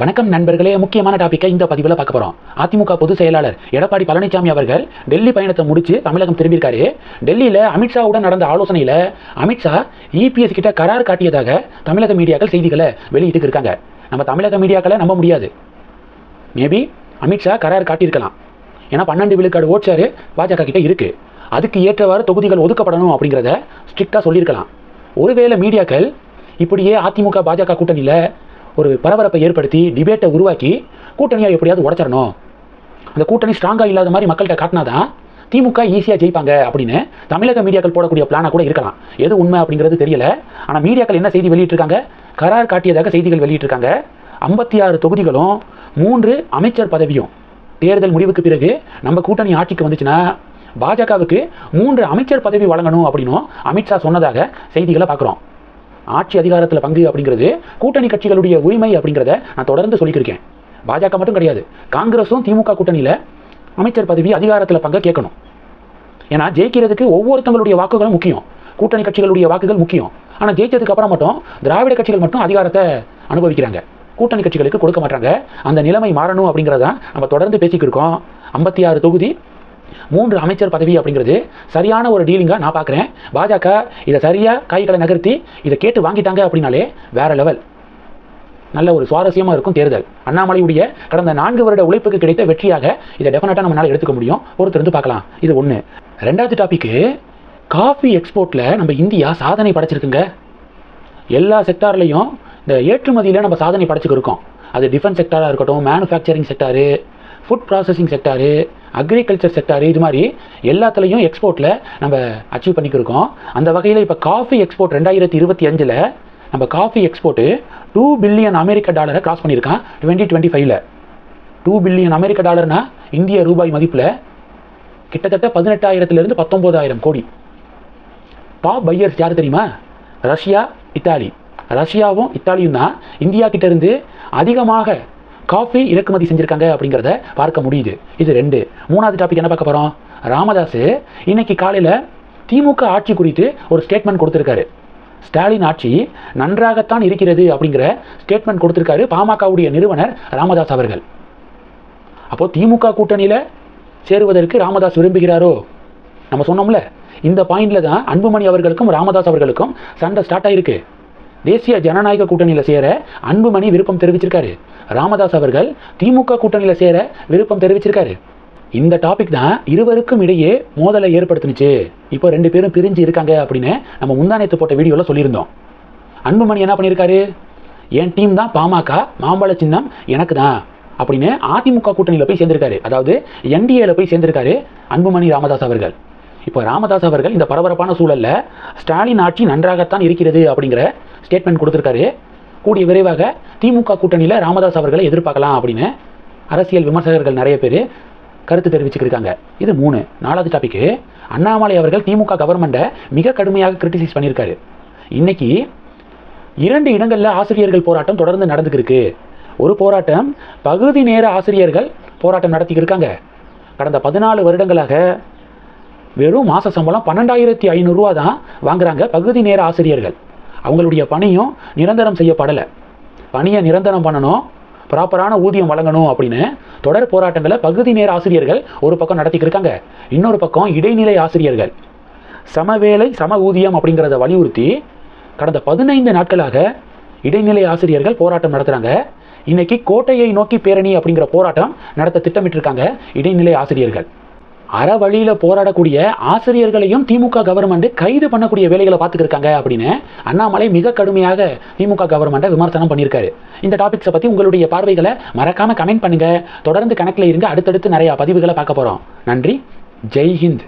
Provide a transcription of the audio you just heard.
வணக்கம் நண்பர்களே முக்கியமான டாப்பிக்கை இந்த பதிவில் பார்க்க போகிறோம் அதிமுக பொதுச் செயலாளர் எடப்பாடி பழனிசாமி அவர்கள் டெல்லி பயணத்தை முடிச்சு தமிழகம் திரும்பியிருக்காரு. டெல்லியில் அமித்ஷாவுடன் நடந்த ஆலோசனையில் அமித்ஷா இபிஎஸ் கிட்ட கரார் காட்டியதாக தமிழக மீடியாக்கள் செய்திகளை வெளியிட்டு இருக்காங்க. நம்ம தமிழக மீடியாக்களை நம்ப முடியாது. மேபி அமித்ஷா கரார் காட்டியிருக்கலாம். ஏன்னா பன்னெண்டு விழுக்காடு ஓட்சாரு பாஜக கிட்ட இருக்கு. அதுக்கு ஏற்றவாறு தொகுதிகள் ஒதுக்கப்படணும் அப்படிங்கிறத ஸ்ட்ரிக்டாக சொல்லியிருக்கலாம். ஒருவேளை மீடியாக்கள் இப்படியே அதிமுக பாஜக கூட்டணியில் ஒரு பரபரப்பை ஏற்படுத்தி டிபேட்டை உருவாக்கி கூட்டணியாக எப்படியாவது உடச்சிடணும். அந்த கூட்டணி ஸ்ட்ராங்காக இல்லாத மாதிரி மக்கள்கிட்ட காட்டினாதான் திமுக ஈஸியாக ஜெயிப்பாங்க அப்படின்னு தமிழக மீடியாக்கள் போடக்கூடிய பிளானாக கூட இருக்கலாம். எது உண்மை அப்படிங்கிறது தெரியல. ஆனால் மீடியாக்கள் என்ன செய்தி வெளியிட்டிருக்காங்க? கரார் காட்டியதாக செய்திகள் வெளியிட்டிருக்காங்க. ஐம்பத்தி ஆறு தொகுதிகளும் மூன்று அமைச்சர் பதவியும். தேர்தல் முடிவுக்கு பிறகு நம்ம கூட்டணி ஆட்சிக்கு வந்துச்சுன்னா பாஜகவுக்கு மூன்று அமைச்சர் பதவி வழங்கணும் அப்படின்னும் அமித்ஷா சொன்னதாக செய்திகளை பார்க்குறோம். ஆட்சி அதிகாரத்தில் பங்கு அப்படிங்கிறது கூட்டணி கட்சிகளுடைய உரிமை அப்படிங்கிறத நான் தொடர்ந்து சொல்லிக்கிருக்கேன். பாஜக மட்டும் கிடையாது. காங்கிரஸும் திமுக கூட்டணியில் அமைச்சர் பதவி அதிகாரத்தில் பங்க கேட்கணும். ஏன்னா ஜெயிக்கிறதுக்கு ஒவ்வொருத்தங்களுடைய வாக்குகளும் முக்கியம். கூட்டணி கட்சிகளுடைய வாக்குகள் முக்கியம். ஆனால் ஜெயிச்சதுக்கு அப்புறம் மட்டும் திராவிட கட்சிகள் மட்டும் அதிகாரத்தை அனுபவிக்கிறாங்க. கூட்டணி கட்சிகளுக்கு கொடுக்க மாட்டாங்க. அந்த நிலைமை மாறணும் அப்படிங்கிறத நம்ம தொடர்ந்து பேசிக்கிட்டு இருக்கோம் ஐம்பத்தி ஆறு தொகுதி மூன்று அமைச்சர் பதவி அப்படிங்கிறது சரியான ஒரு டீலிங்காக நான் பார்க்குறேன். பாஜக இதை சரியாக கைகளை நகர்த்தி இதை கேட்டு வாங்கிட்டாங்க அப்படின்னாலே வேற லெவல் நல்ல ஒரு சுவாரஸ்யமாக இருக்கும் தேர்தல். அண்ணாமலையுடைய கடந்த நான்கு வருட உழைப்புக்கு கிடைத்த வெற்றியாக இதை டெஃபினட்டாக நம்மளால் எடுத்துக்க முடியும். பொறுத்திருந்து பார்க்கலாம். இது ஒன்று ரெண்டாவது டாபிக்கு காஃபி எக்ஸ்போர்ட்டில் நம்ம இந்தியா சாதனை படைச்சிருக்குங்க. எல்லா செக்டார்லையும் இந்த ஏற்றுமதியில் நம்ம சாதனை படைச்சிக்கிருக்கோம் அது டிஃபென்ஸ் செக்டாராக இருக்கட்டும் manufacturing sector food processing sector agriculture sector இது மாதிரி எல்லாத்துலேயும் எக்ஸ்போர்ட்டில் நம்ம அச்சீவ் பண்ணிக்கிருக்கோம். அந்த வகையில் இப்போ காஃபி எக்ஸ்போர்ட் ரெண்டாயிரத்தி இருபத்தி அஞ்சில் நம்ம காஃபி எக்ஸ்போர்ட்டு டூ பில்லியன் அமெரிக்க டாலரை கிராஸ் பண்ணியிருக்கான் டுவெண்ட்டி டுவெண்ட்டி ஃபைவ்ல டூ பில்லியன் அமெரிக்க டாலர்னா இந்திய ரூபாய் மதிப்பில் கிட்டத்தட்ட பதினெட்டாயிரத்துலேருந்து பத்தொம்போதாயிரம் கோடி. டாப் பையர்ஸ் யார் தெரியுமா? Russia Italy. ரஷ்யாவும் இத்தாலியும் தான். இந்தியா கிட்டேருந்து அதிகமாக காஃபி இறக்குமதி செஞ்சுருக்காங்க அப்படிங்கிறத பார்க்க முடியுது. இது ரெண்டு. மூணாவது டாபிக் என்ன பார்க்க போகிறோம் ராமதாஸ் இன்னைக்கு காலையில் திமுக ஆட்சி குறித்து ஒரு ஸ்டேட்மெண்ட் கொடுத்துருக்காரு. ஸ்டாலின் ஆட்சி நன்றாகத்தான் இருக்கிறது அப்படிங்கிற ஸ்டேட்மெண்ட் கொடுத்துருக்காரு பாமகவுடைய நிறுவனர் ராமதாஸ் அவர்கள். அப்போது திமுக கூட்டணியில் சேருவதற்கு ராமதாஸ் விரும்புகிறாரோ? நம்ம சொன்னோம்ல இந்த பாயிண்டில் தான் அன்புமணி அவர்களுக்கும் ராமதாஸ் அவர்களுக்கும் சண்டை ஸ்டார்ட் ஆகிருக்கு தேசிய ஜனநாயக கூட்டணியில் சேர அன்புமணி விருப்பம் தெரிவிச்சிருக்காரு. ராமதாஸ் அவர்கள் திமுக கூட்டணியில் சேர விருப்பம் தெரிவிச்சிருக்காரு. இந்த டாபிக் தான் இருவருக்கும் இடையே மோதலை ஏற்படுத்துனுச்சு. இப்போ ரெண்டு பேரும் பிரிஞ்சு இருக்காங்க அப்படின்னு நம்ம முந்தானத்து போட்ட வீடியோவில் சொல்லியிருந்தோம். அன்புமணி என்ன பண்ணியிருக்காரு என் டீம் தான் பாமக மாம்பழ சின்னம் எனக்கு தான் அப்படின்னு அதிமுக கூட்டணியில் போய் சேர்ந்திருக்காரு. அதாவது என்டிஏல போய் சேர்ந்திருக்காரு அன்புமணி ராமதாஸ் அவர்கள். இப்போ ராமதாஸ் அவர்கள் இந்த பரபரப்பான சூழலில் ஸ்டாலின் ஆட்சி நன்றாகத்தான் இருக்கிறது அப்படிங்கிற ஸ்டேட்மெண்ட் கொடுத்துருக்காரு. கூடிய விரைவாக திமுக கூட்டணியில் ராமதாஸ் அவர்களை எதிர்பார்க்கலாம் அப்படின்னு அரசியல் விமர்சகர்கள் நிறைய பேர் கருத்து தெரிவிச்சுக்கிருக்காங்க இது மூணு. நாலாவது டாபிக்கு அண்ணாமலை அவர்கள் திமுக கவர்மெண்ட்டை மிக கடுமையாக கிரிட்டிசைஸ் பண்ணியிருக்காரு. இன்னைக்கு இரண்டு இடங்களில் ஆசிரியர்கள் போராட்டம் தொடர்ந்து நடந்துக்கிருக்கு ஒரு போராட்டம் பகுதி நேர ஆசிரியர்கள் போராட்டம் நடத்திக்கிருக்காங்க கடந்த பதினாலு வருடங்களாக வெறும் மாத சம்பளம் பன்னெண்டாயிரத்தி ஐநூறுரூவா தான் வாங்குறாங்க பகுதி நேர ஆசிரியர்கள். அவங்களுடைய பணியும் நிரந்தரம் செய்யப்படலை. பணியை நிரந்தரம் பண்ணணும் ப்ராப்பரான ஊதியம் வழங்கணும் அப்படின்னு தொடர் போராட்டங்களை பகுதி நேர ஆசிரியர்கள் ஒரு பக்கம் நடத்திக்கிருக்காங்க இன்னொரு பக்கம் இடைநிலை ஆசிரியர்கள். சமவேளை சம ஊதியம் அப்படிங்கிறத வலியுறுத்தி கடந்த பதினைந்து நாட்களாக இடைநிலை ஆசிரியர்கள் போராட்டம் நடத்துகிறாங்க இன்னைக்கு கோட்டையை நோக்கி பேரணி அப்படிங்கிற போராட்டம் நடத்த திட்டமிட்டிருக்காங்க இடைநிலை ஆசிரியர்கள். அற வழியில் போராடக்கூடிய ஆசிரியர்களையும் திமுக கவர்மெண்ட் கைது பண்ணக்கூடிய வேலைகளை பார்த்துக்கிருக்காங்க அப்படின்னு அண்ணாமலை மிக கடுமையாக திமுக கவர்மெண்ட்டை விமர்சனம் பண்ணியிருக்காரு. இந்த டாபிக்ஸை பற்றி உங்களுடைய பார்வைகளை மறக்காம கமெண்ட் பண்ணுங்க. தொடர்ந்து கணக்கில் இருங்க. அடுத்தடுத்து நிறைய பதிவுகளை பார்க்க போகிறோம் நன்றி. ஜெய்ஹிந்த்